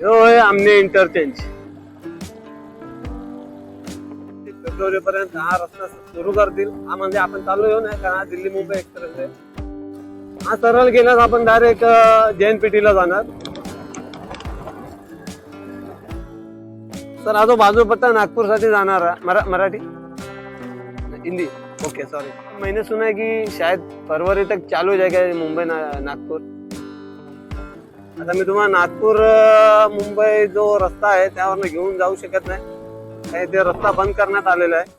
ह्यो आहे आमने इंटरचेंज पर्यंत हा रस्ता सुरू करतील. हा म्हणजे आपण चालू येऊ नये कारण हा दिल्ली मुंबई एक्सप्रेस आहे. हा सरळ गेल्यास आपण डायरेक्ट JNPT ला जाणार. सर हा जो बाजूपट्टा नागपूरसाठी जाणार मरा मराठी? हिंदी. ओके सॉरी मैंने सुना है कि शायद फरवरी तक चालू हो जाएगा मुंबई ना, नागपूर? आता मी तुम्हाला नागपूर मुंबई जो रस्ता आहे त्यावरनं घेऊन जाऊ शकत नाही. काही ते रस्ता बंद करण्यात आलेला आहे.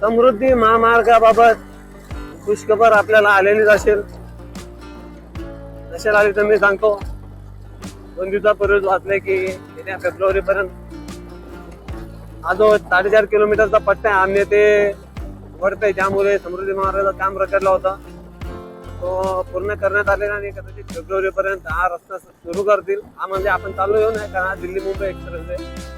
समृद्धी महामार्गाबाबत खुशखबर आपल्याला आलेलीच असेल. नसेल आली तर मी सांगतो. दोन दिवसापूर्वीच वाचले की येत्या फेब्रुवारी पर्यंत हा जो साडेचार किलोमीटरचा पट्टा आहे. आम्ही ते वरते ज्यामुळे समृद्धी महाराजाचं काम रखडला होता. तो पूर्ण करण्यात आलेला आणि कदाचित फेब्रुवारी पर्यंत हा रस्ता सुरू करतील. हा म्हणजे आपण चालू येऊ नये कारण हा दिल्ली मुंबई एक्सप्रेस आहे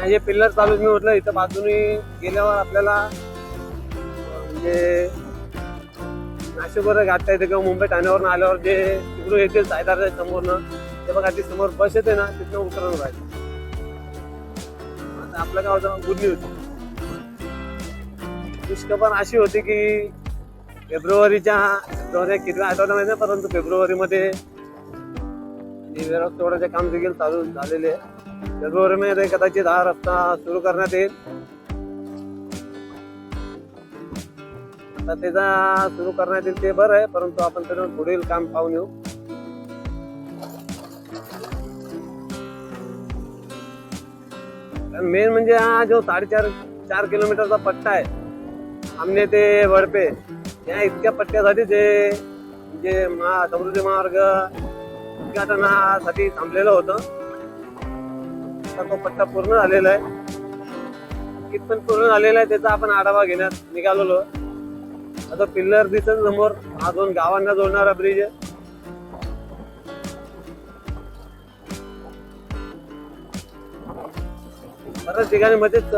हे जे पिल्लर चालू मी म्हटलं इथं बाजूने गेल्यावर आपल्याला म्हणजे नाशिकवर गाठता येते किंवा मुंबई ठाण्यावरून आल्यावर जे तिकडून येतील सायदार समोरनं. ते बघा ती समोर बस येते ना तिथे उतरून राहायचं आता आपल्या गावाचा गुड होती. दुष्कपण अशी होती की फेब्रुवारीच्या फेब्रुवारी किती आठवडा माहिती नाही परंतु फेब्रुवारीमध्ये तोडाचे काम देखील चालू झालेले आहे. फेब्रुवारीमध्ये कदाचित हा रस्ता सुरू करण्यात येईल. आता त्याचा सुरू करण्यात येईल ते बरं आहे परंतु आपण त्याच्यावर पुढील काम पाहून येऊ. मेन म्हणजे हा जो साडेचार चार किलोमीटरचा पट्टा आहे आमने ते वडपे या इतक्या पट्ट्यासाठी ते म्हणजे महा समृद्धी मार्ग उद्घाटनासाठी थांबलेलं होतं तर तो पट्टा पूर्ण झालेला आहे. कितपण पूर्ण झालेला आहे त्याचा आपण आढावा घेण्यात निघालेलो. आता पिल्लर दिसत समोर हा दोन गावांना जोडणारा ब्रिज आहे. बऱ्याच ठिकाणी मध्येच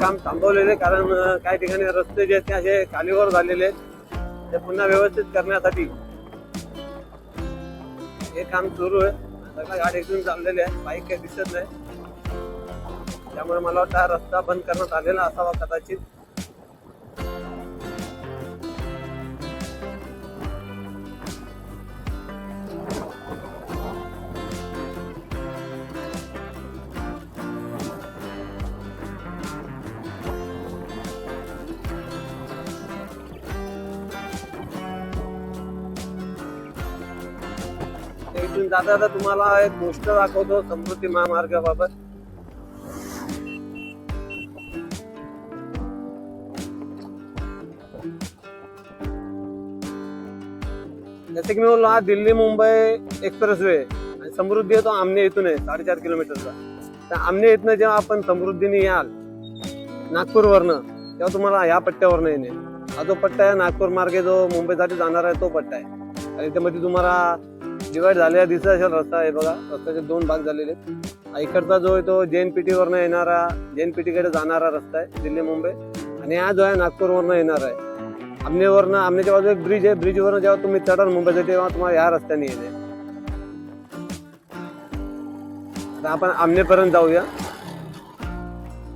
काम थांबवलेले कारण काही ठिकाणी रस्ते जे आहेत ते असे खालीवर झालेले आहेत. ते पुन्हा व्यवस्थित करण्यासाठी हे काम सुरू आहे. सगळ्या गाडी इथून चाललेली आहे. बाईक काही दिसत नाही. त्यामुळे मला वाटतं हा रस्ता बंद करण्यात आलेला असावा कदाचित. आता आता तुम्हाला एक गोष्ट दाखवतो समृद्धी महामार्गाबाबत. जसे की मी बोललो हा दिल्ली मुंबई एक्सप्रेस वे आणि समृद्धी आहे तो आमने इथून आहे साडेचार किलोमीटरचा. त्या आमने इथनं जेव्हा आपण समृद्धीने याल नागपूरवरनं तेव्हा तुम्हाला ह्या पट्ट्यावरनं येणे. हा जो पट्टा आहे नागपूर मार्गे जो मुंबईसाठी जाणार आहे तो पट्टा आहे. आणि त्यामध्ये तुम्हाला डिवाइड झालेला दिसत असेल रस्ता आहे बघा. रस्त्याचे दोन भाग झालेले आहेत. इकडचा जो आहे तो जेएनपीटी वरनं येणारा जेएनपीटी कडे जाणारा रस्ता आहे दिल्ली मुंबई. आणि हा जो आहे नागपूरवरनं येणार आहे. आमनेवरनं आमनेच्या बाजू एक ब्रिज आहे. ब्रिजवरनं जेव्हा तुम्ही चढाल मुंबईसाठी तेव्हा तुम्हाला या रस्त्याने येणे आता आपण आमनेपर्यंत जाऊया.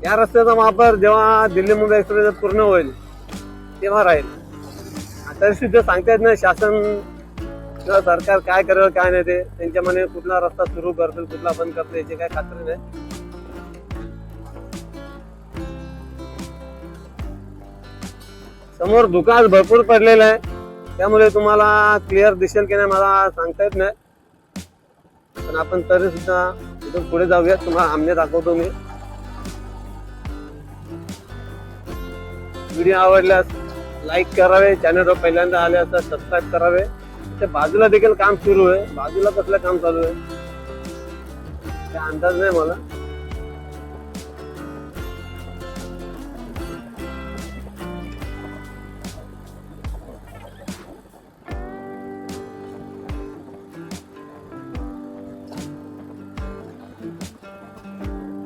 या रस्त्याचा वापर जेव्हा दिल्ली मुंबई एक्सप्रेस पूर्ण होईल तेव्हा राहील. आता सुद्धा सांगता येत नाही शासन किंवा सरकार काय करेल काय नाही ते. त्यांच्या मने कुठला रस्ता सुरू करतील कुठला बंद करतील याची काय खात्री नाही. समोर दुकान भरपूर पडलेलं आहे. त्यामुळे तुम्हाला क्लिअर दिसेल की नाही मला सांगता येत नाही. पण आपण तरी सुद्धा इथून पुढे जाऊया तुम्हाला आमने दाखवतो मी. व्हिडिओ आवडल्यास लाईक करावे. चॅनलवर पहिल्यांदा आले असतात सबस्क्राईब करावे. त्या बाजूला देखील काम सुरू आहे. बाजूला कसलं काम चालू आहे? काय अंदाज नाही मला.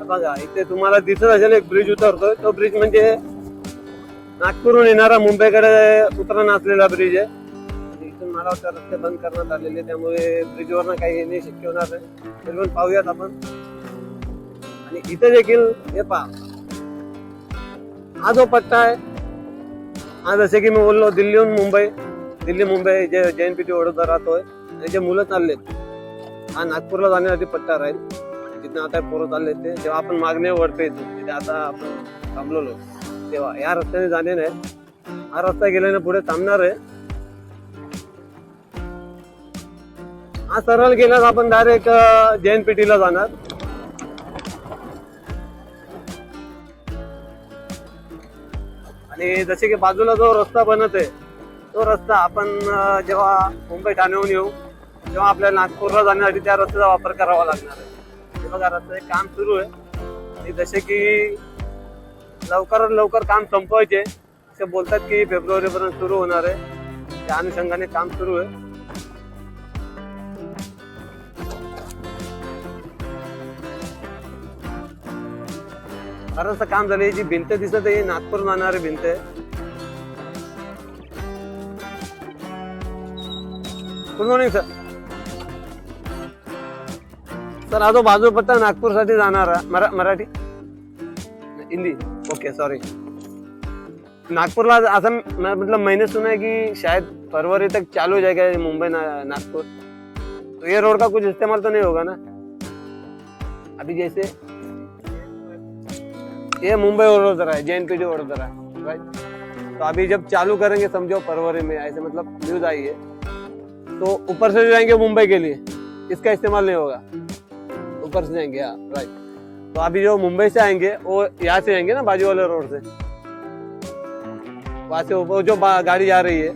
बघा इथे तुम्हाला दिसत असेल एक ब्रिज उतरतोय. तो ब्रिज म्हणजे नागपूरहून येणारा मुंबईकडे उतरण असलेला ब्रिज आहे. आणि मला वाटतं रस्ते बंद करण्यात आलेले त्यामुळे ब्रिजवरनं काही येणे शक्य होणार नाही. तरी पण पाहूयात आपण. आणि इथे देखील हे पहा. हा जो पट्टा आहे हा जसे की मी बोललो दिल्लीहून मुंबई. दिल्ली मुंबई जे जैन पीटी वडोदरा राहतोय. आणि जे मुलं चाललेत हा नागपूरला जाण्यासाठी पट्टा राहील. जिथे आता पोरं चालले ते जेव्हा आपण मागणे वरतो इथून तिथे आता आपण थांबलेलो. तेव्हा या रस्त्याने जाणे नाही. हा रस्ता गेल्याने पुढे थांबणार आहे. हा सरळ गेल्यास आपण डायरेक्ट जैन पेटीला जाणार. आणि जसे की बाजूला जो रस्ता बनत आहे तो रस्ता आपण जेव्हा मुंबई ठाण्याहून येऊ तेव्हा आपल्याला नागपूरला जाण्यासाठी त्या रस्त्याचा वापर करावा लागणार आहे. हे बघा रस्त्याचे काम सुरू आहे. आणि जसे की लवकरात लवकर काम संपवायचे असे बोलतात की फेब्रुवारीपर्यंत सुरू होणार आहे. त्या अनुषंगाने काम सुरू आहे. बरंचसं काम झालं जी भिंत दिसत आहे ही नागपूर जाणारी भिंत आहे. गुड मॉर्निंग सर सर हा जो बाजूपट्टा नागपूरसाठी जाणार आहे. मरा मराठी? हिंदी. ओके सॉरी नागपुरला असं मतलब मैंने सुना है कि शायद फरवरी तक चालू हो जाएगा मुंबई ना, नागपुर? तो ये रोड का कुछ इस्तेमाल तो नहीं होगा ना? अभी जैसे ये मुंबई वडोदरा है जैन पीडी वडोदरा है राइट तो अभी जब चालू करेंगे, समझो, फरवरी में, ऐसे मतलब न्यूज़ आई है तो ऊपर से जाएँगे मुंबई के लिए। इसका इस्तेमाल नहीं होगा। ऊपर से जाएँगे हाँ राइट तो अभी जो मुंबई से आएँगे, वो यहाँ से आएँगे ना बाजू वाले रोड से? वहाँ से वो जो गाड़ी जा रही है,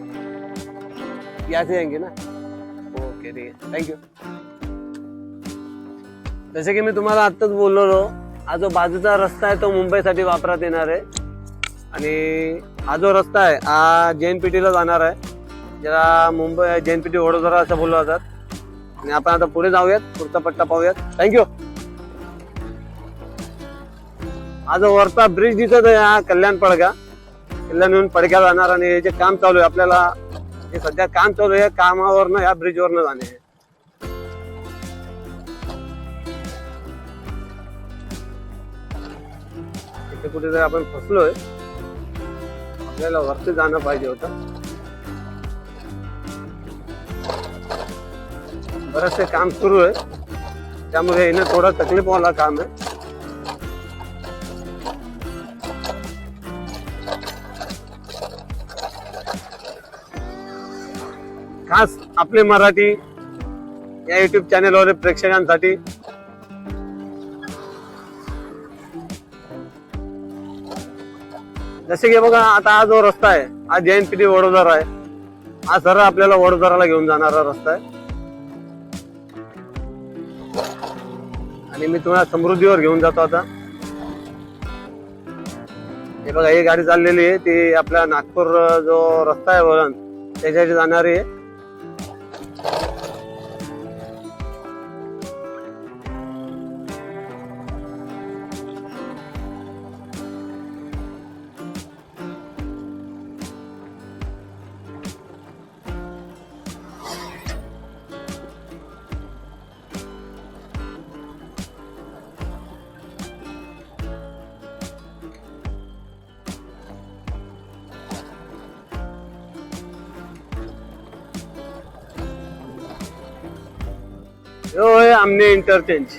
यहाँ से आएँगे ना? ओके ठीक आहे थँक्यू जसे की मी तुम्हाला आत्ताच बोललो हा जो बाजूचा रस्ता आहे तो मुंबईसाठी वापरात येणार आहे. आणि हा जो रस्ता आहे हा जैन पेटीला जाणार आहे. ज्याला मुंबई जैन पेटी वडोदरा असं बोललं जातात आणि आपण आता पुढे जाऊयात पुढचा पट्टा पाहूयात. थँक्यू हा जो वरचा ब्रिज दिसत आहे हा कल्याण पडगा. कल्याणहून पडक्या जाणार आणि हे जे काम चालू आहे आपल्याला हे सध्या काम चालू आहे कामावरनं या ब्रिजवरनं जाणे आहे. कुठेतरी आपण फसलोय. आपल्याला वरती जाणं पाहिजे होतं. बरचसे काम सुरू आहे. त्यामुळे येणं थोडं तकलीफ वाला काम आहे. खास आपले मराठी या युट्यूब चॅनेलवर प्रेक्षकांसाठी जसे की बघा आता हा जो रस्ता आहे हा जैन टी वडोदरा आहे. हा सरळ आपल्याला वडोदराला घेऊन जाणारा रस्ता आहे. आणि मी तुम्हाला समृद्धीवर घेऊन जातो आता. हे बघा ही गाडी चाललेली आहे. ती आपल्या नागपूर जो रस्ता आहे वळण त्याच्यासाठी जाणारी आहे. आमने इंटरचेंज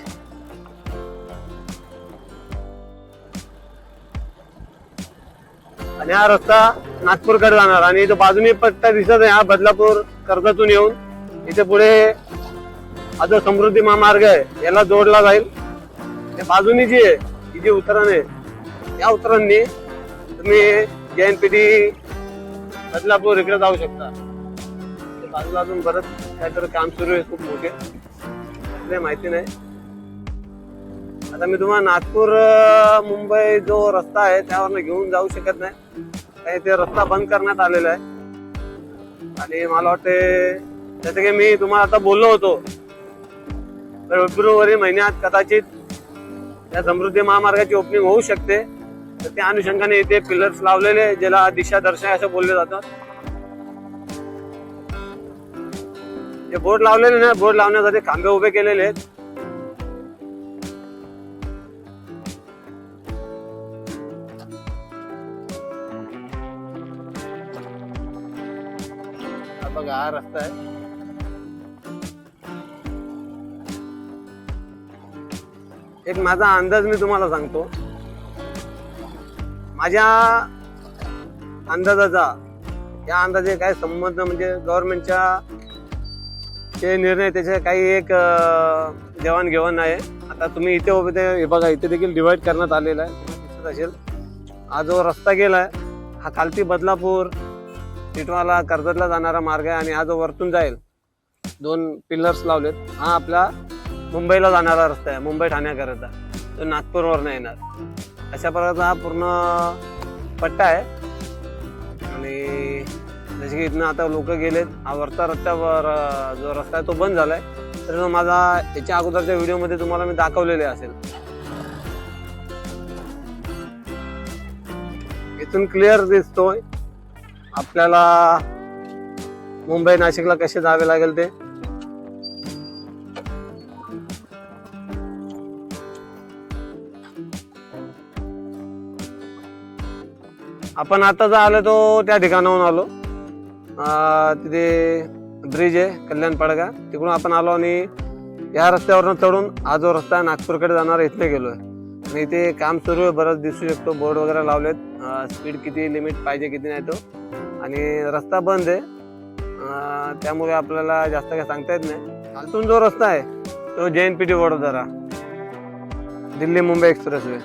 आणि हा रस्ता नागपूरकडे जाणार. आणि जो बाजूने पट्टा दिसत आहे. हा बदलापूर कर्जातून येऊन इथे पुढे हा जो समृद्धी महामार्ग आहे याला जोडला जाईल. त्या बाजूनी जी आहे ही जी उतरण आहे या उतरांनी तुम्ही जैन पेठी बदलापूर इकडे जाऊ शकता. बाजूला अजून बरंच काहीतरी काम सुरू आहे खूप मोठे. आपल्याला माहिती नाही. आता मी तुम्हाला नागपूर मुंबई जो रस्ता आहे त्यावर घेऊन जाऊ शकत नाही. काही ते रस्ता बंद करण्यात आलेला आहे. आणि मला वाटते जसं की मी तुम्हाला आता बोललो होतो तर फेब्रुवारी महिन्यात कदाचित त्या समृद्धी महामार्गाची ओपनिंग होऊ शकते. तर त्या अनुषंगाने इथे पिलर्स लावलेले ज्याला दिशा दर्शन असं बोलले जातात. ते बोर्ड लावलेले ना बोर्ड लावण्यासाठी खांबे उभे केलेले आहेत. बघा हा रस्ता आहे. एक माझा अंदाज मी तुम्हाला सांगतो. माझ्या अंदाजाचा या अंदाजे काय संबंध म्हणजे गव्हर्नमेंटच्या ते निर्णय त्याचे काही एक देवाणघेवाण आहे. आता तुम्ही इथे उभे ते हे बघा इथे देखील डिवाईड करण्यात आलेला आहे. दिसत असेल. हा जो रस्ता गेला आहे हा खालती बदलापूर टिटवाला कर्जतला जाणारा मार्ग आहे आणि हा जो वरतून जाईल दोन पिल्लर्स लावलेत. हा आपला मुंबईला जाणारा रस्ता आहे मुंबई ठाण्याकरता. तो नागपूरवरनं येणार. अशा प्रकारचा हा पूर्ण पट्टा आहे. आणि जसे की इथनं आता लोक गेलेत. हा वरचा रस्त्यावर जो रस्ता आहे तो बंद झालाय. तर माझा याच्या अगोदरच्या व्हिडिओमध्ये तुम्हाला मी दाखवलेले असेल. इथून क्लिअर दिसतोय. आपल्याला मुंबई नाशिकला कसे जावे लागेल ते. आपण आता जो आलो तो त्या ठिकाणाहून आलो. तिथे ब्रिज आहे कल्याण पाडगा. तिकडून आपण आलो आणि या रस्त्यावरनं चढून हा जो रस्ता आहे नागपूरकडे जाणारा इथले आहे आणि इथे काम सुरू आहे बरंच दिसू शकतो. बोर्ड वगैरे लावलेत. स्पीड किती लिमिट पाहिजे किती नाही तो. आणि रस्ता बंद आहे. त्यामुळे आपल्याला जास्त काही सांगता येत नाही. खालतून जो रस्ता आहे तो J N P T Vadodara. Delhi Mumbai expressway